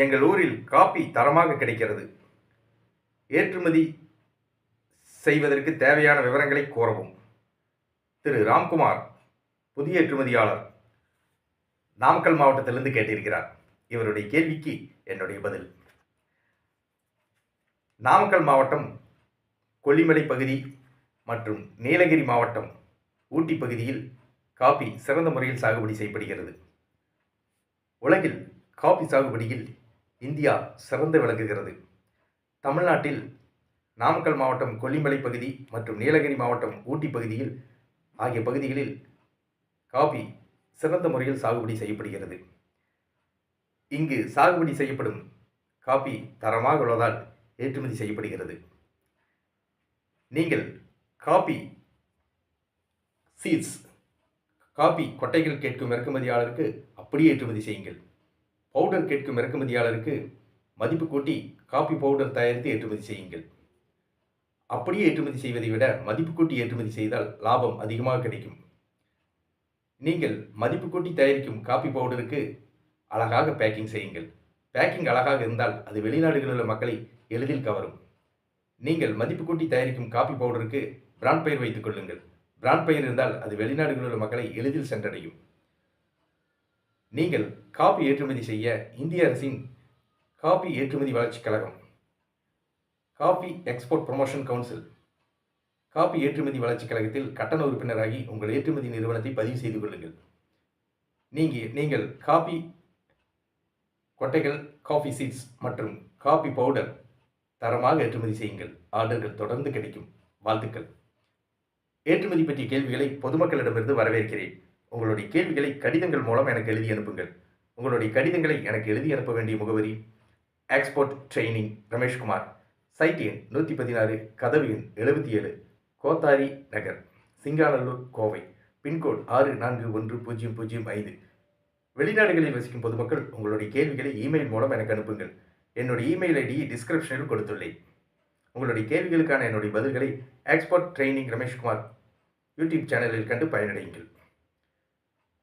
எங்கள் ஊரில் காப்பி தரமாக கிடைக்கிறது. ஏற்றுமதி செய்வதற்கு தேவையான விவரங்களை கோரவும். திரு. ராம்குமார் புதிய ஏற்றுமதியாளர் நாமக்கல் மாவட்டத்திலிருந்து கேட்டிருக்கிறார். இவருடைய கேள்விக்கு என்னுடைய பதில். நாமக்கல் மாவட்டம் கொல்லிமலை பகுதி மற்றும் நீலகிரி மாவட்டம் ஊட்டி பகுதியில் காபி சிறந்த முறையில் சாகுபடி செய்யப்படுகிறது. உலகில் காபி சாகுபடியில் இந்தியா சிறந்து விளங்குகிறது. தமிழ்நாட்டில் நாமக்கல் மாவட்டம் கொல்லிமலை பகுதி மற்றும் நீலகிரி மாவட்டம் ஊட்டி பகுதியில் ஆகிய பகுதிகளில் காபி சிறந்த முறையில் சாகுபடி செய்யப்படுகிறது. இங்கு சாகுபடி செய்யப்படும் காபி தரமாக உள்ளதால் ஏற்றுமதி செய்யப்படுகிறது. நீங்கள் காபி சீட்ஸ் காபி கொட்டைகள் கேட்கும் இறக்குமதியாளருக்கு அப்படியே ஏற்றுமதி செய்யுங்கள். பவுடர் கேட்கும் இறக்குமதியாளருக்கு மதிப்பு கூட்டி காபி பவுடர் தயாரித்து ஏற்றுமதி செய்யுங்கள். அப்படியே ஏற்றுமதி செய்வதை விட மதிப்பு கூட்டி ஏற்றுமதி செய்தால் லாபம் அதிகமாக கிடைக்கும். நீங்கள் மதிப்பு கூட்டி தயாரிக்கும் காபி பவுடருக்கு அழகாக பேக்கிங் செய்யுங்கள். பேக்கிங் அழகாக இருந்தால் அது வெளிநாடுகளில் உள்ள மக்களை எளிதில் கவரும். நீங்கள் மதிப்பு கூட்டி தயாரிக்கும் காபி பவுடருக்கு பிராண்ட் பெயர் வைத்துக் கொள்ளுங்கள். பிராண்ட் பெயர் இருந்தால் அது வெளிநாடுகளில் உள்ள மக்களை எளிதில் சென்றடையும். நீங்கள் காபி ஏற்றுமதி செய்ய இந்திய அரசின் காபி ஏற்றுமதி வளர்ச்சிக் கழகம் coffee export promotion council coffee ஏற்றுமதி வளர்ச்சிக் கழகத்தில் கட்டண உறுப்பினராகி உங்கள் ஏற்றுமதி நிறுவனத்தை பதிவு செய்து கொள்ளுங்கள். நீங்கள் நீங்கள் காபி கொட்டைகள் காஃபி சீட்ஸ் மற்றும் காபி பவுடர் தரமாக ஏற்றுமதி செய்யுங்கள். ஆர்டர்கள் தொடர்ந்து கிடைக்கும். வாழ்த்துக்கள். ஏற்றுமதி பற்றிய கேள்விகளை பொதுமக்களிடமிருந்து வரவேற்கிறேன். உங்களுடைய கேள்விகளை கடிதங்கள் மூலம் எனக்கு எழுதி அனுப்புங்கள். உங்களுடைய கடிதங்களை எனக்கு எழுதி அனுப்ப வேண்டிய முகவரி எக்ஸ்போர்ட் ட்ரெயினிங் ரமேஷ்குமார் சைட் எண் நூற்றி பதினாறு கதவு எண் எழுபத்தி ஏழு கோத்தாரி நகர் சிங்காநல்லூர் கோவை. பின்கோடு ஆறு நான்கு ஒன்று பூஜ்ஜியம் பூஜ்ஜியம் ஐந்து. வெளிநாடுகளில் வசிக்கும் பொதுமக்கள் உங்களுடைய கேள்விகளை இமெயில் மூலம் எனக்கு அனுப்புங்கள். என்னுடைய இமெயில் ஐடியை டிஸ்கிரிப்ஷனில் கொடுத்துள்ளேன். உங்களுடைய கேள்விகளுக்கான என்னுடைய பதில்களை எக்ஸ்போர்ட் ட்ரைனிங் ரமேஷ்குமார் யூடியூப் சேனலில் கண்டு பயனடையுங்கள்.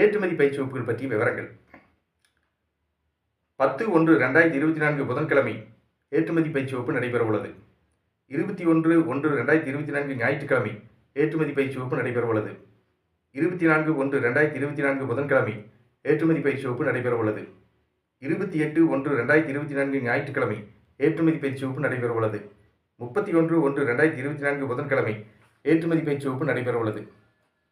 ஏற்றுமதி பயிற்சி வகுப்புகள் பற்றிய விவரங்கள். பத்து ஒன்று ரெண்டாயிரத்தி இருபத்தி நான்கு புதன்கிழமை ஏற்றுமதி பயிற்சி வகுப்பு நடைபெற உள்ளது. இருபத்தி ஒன்று ஒன்று ரெண்டாயிரத்தி இருபத்தி நான்கு ஞாயிற்றுக்கிழமை ஏற்றுமதி பயிற்சி வகுப்பு நடைபெற உள்ளது. இருபத்தி நான்கு ஒன்று ரெண்டாயிரத்தி இருபத்தி நான்கு புதன்கிழமை ஏற்றுமதி பயிற்சி வகுப்பு நடைபெற உள்ளது. இருபத்தி எட்டு ஒன்று ரெண்டாயிரத்தி இருபத்தி நான்கு ஞாயிற்றுக்கிழமை ஏற்றுமதி பயிற்சி வகுப்பு நடைபெற உள்ளது. முப்பத்தி ஒன்று ஒன்று ரெண்டாயிரத்தி இருபத்தி நான்கு புதன்கிழமை ஏற்றுமதி பயிற்சி வகுப்பு நடைபெற உள்ளது.